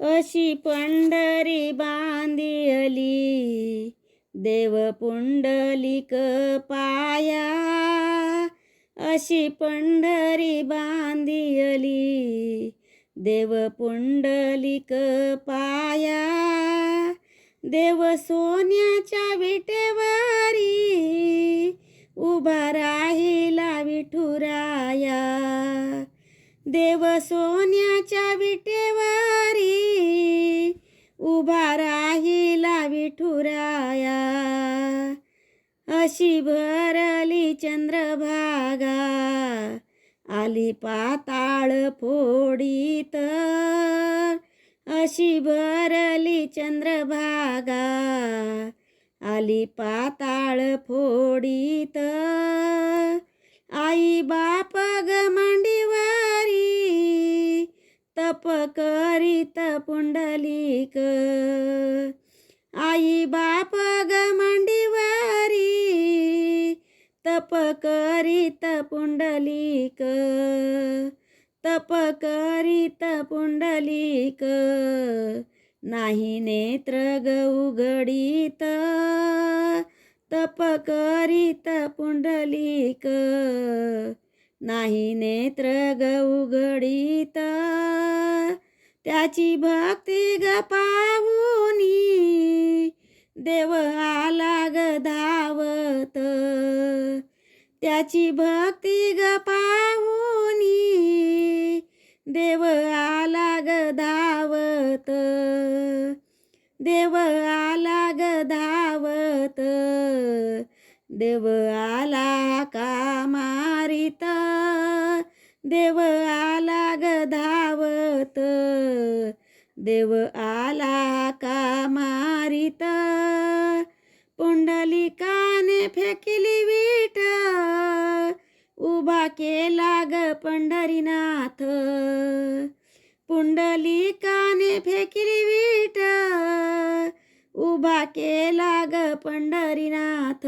अशी पंढरी बांधिली देव पुंडलिक पाया. अशी पंढरी बांधिली देव पुंडलिक पाया. देव सोन्याच्या विटेवारी उभा राहिला विठुराया. देव सोन्याच्या विटेवारी उभा राहिला विठुराया. अशी भरली चंद्रभागा. आली पाताळ फोडीत. अशी भरली चंद्रभागा. आली पाताळ फोडीत. आई बाप ग मांडीवारी. तपक करीत पुंडलिक. आई बाप ग मांडीवारी तप करीत पुंडलिक. तप करीत पुंडलिक नाही नेत्र ग उघडीत. तप करीत पुंडलिक नाही नेत्र ग उघडीत. त्याची भक्ती ग पाहुनी देव आला ग धावत. त्याची भक्ती ग पाहुनी देव आला ग धावत. देव आला ग धावत. देव आला का मारित देव आला ग धावत देव आला का मारित? पुंडलिकाने फेकिली वीट उभा केला ग पंढरीनाथ. पुंडलिकाने फेकिली वीट उभा केला ग पंढरीनाथ.